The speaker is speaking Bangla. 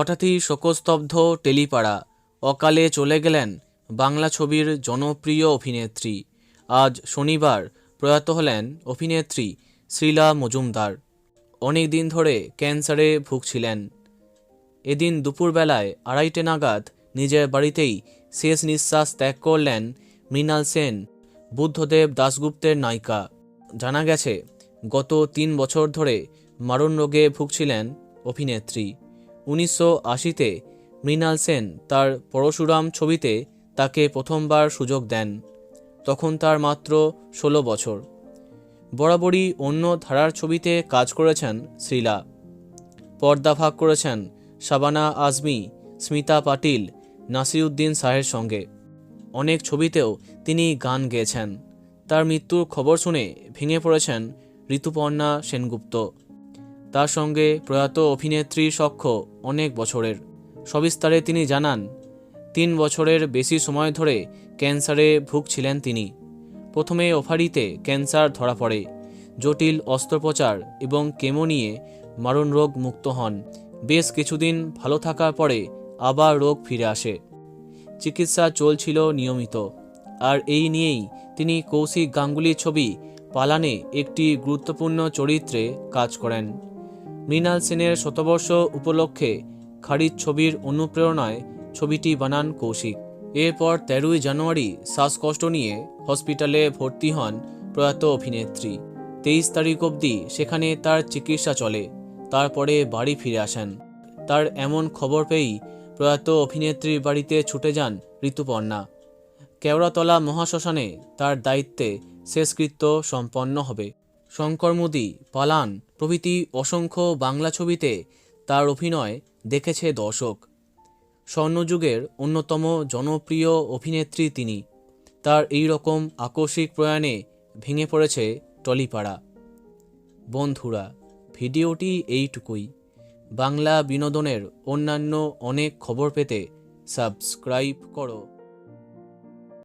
হঠাৎই শোকস্তব্ধ টেলিপাড়া, অকালে চলে গেলেন বাংলা ছবির জনপ্রিয় অভিনেত্রী। আজ শনিবার প্রয়াত হলেন অভিনেত্রী শ্রীলা মজুমদার। অনেক দিন ধরে ক্যান্সারে ভুগছিলেন। এদিন দুপুরবেলায় আড়াইটে নাগাদ নিজের বাড়িতেই শেষ নিঃশ্বাস ত্যাগ করলেন মৃণাল সেন, বুদ্ধদেব দাশগুপ্তের নায়িকা। জানা গেছে, গত তিন বছর ধরে মারণ রোগে ভুগছিলেন অভিনেত্রী। উনিশশো আশিতে মৃণাল সেন তার পরশুরাম ছবিতে তাকে প্রথমবার সুযোগ দেন, তখন তার মাত্র ষোলো বছর। বরাবরই অন্য ধারার ছবিতে কাজ করেছেন শ্রীলা। পর্দা ভাগ করেছেন শাবানা আজমি, স্মিতা পাটিল, নাসিরুদ্দিন শাহের সঙ্গে। অনেক ছবিতেও তিনি গান গেয়েছেন। তার মৃত্যুর খবর শুনে ভেঙে পড়েছেন ঋতুপর্ণা সেনগুপ্ত। তার সঙ্গে প্রয়াত অভিনেত্রীর সখ্য অনেক বছরের। সবিস্তারে তিনি জানান, তিন বছরের বেশি সময় ধরে ক্যান্সারে ভুগছিলেন তিনি। প্রথমে ওভারিতে ক্যান্সার ধরা পড়ে, জটিল অস্ত্রোপচার এবং কেমো নিয়ে মারণ রোগ মুক্ত হন। বেশ কিছুদিন ভালো থাকার পরে আবার রোগ ফিরে আসে। চিকিৎসা চলছিল নিয়মিত। আর এই নিয়েই তিনি কৌশিক গাঙ্গুলির ছবি পালানে একটি গুরুত্বপূর্ণ চরিত্রে কাজ করেন। মৃণাল সেনের শতবর্ষ উপলক্ষে খারিজ ছবির অনুপ্রেরণায় ছবিটি বানান কৌশিক। এরপর তেরোই জানুয়ারি শ্বাসকষ্ট নিয়ে হসপিটালে ভর্তি হন প্রয়াত অভিনেত্রী। তেইশ তারিখ অবধি সেখানে তার চিকিৎসা চলে, তারপরে বাড়ি ফিরে আসেন। তার এমন খবর পেয়েই প্রয়াত অভিনেত্রীর বাড়িতে ছুটে যান ঋতুপর্ণা। কেওড়াতলা মহাশ্মশানে তার দায়িত্বে শেষকৃত্য সম্পন্ন হবে। শঙ্কর মুদি, পালান, প্রভৃতি অসংখ্য বাংলা ছবিতে তার অভিনয় দেখেছে দর্শক। স্বর্ণযুগের অন্যতম জনপ্রিয় অভিনেত্রী তিনি। তার এই রকম আকস্মিক প্রয়াণে ভেঙে পড়েছে টলিপাড়া। বন্ধুরা, ভিডিওটি এইটুকুই। বাংলা বিনোদনের অন্যান্য অনেক খবর পেতে সাবস্ক্রাইব করো।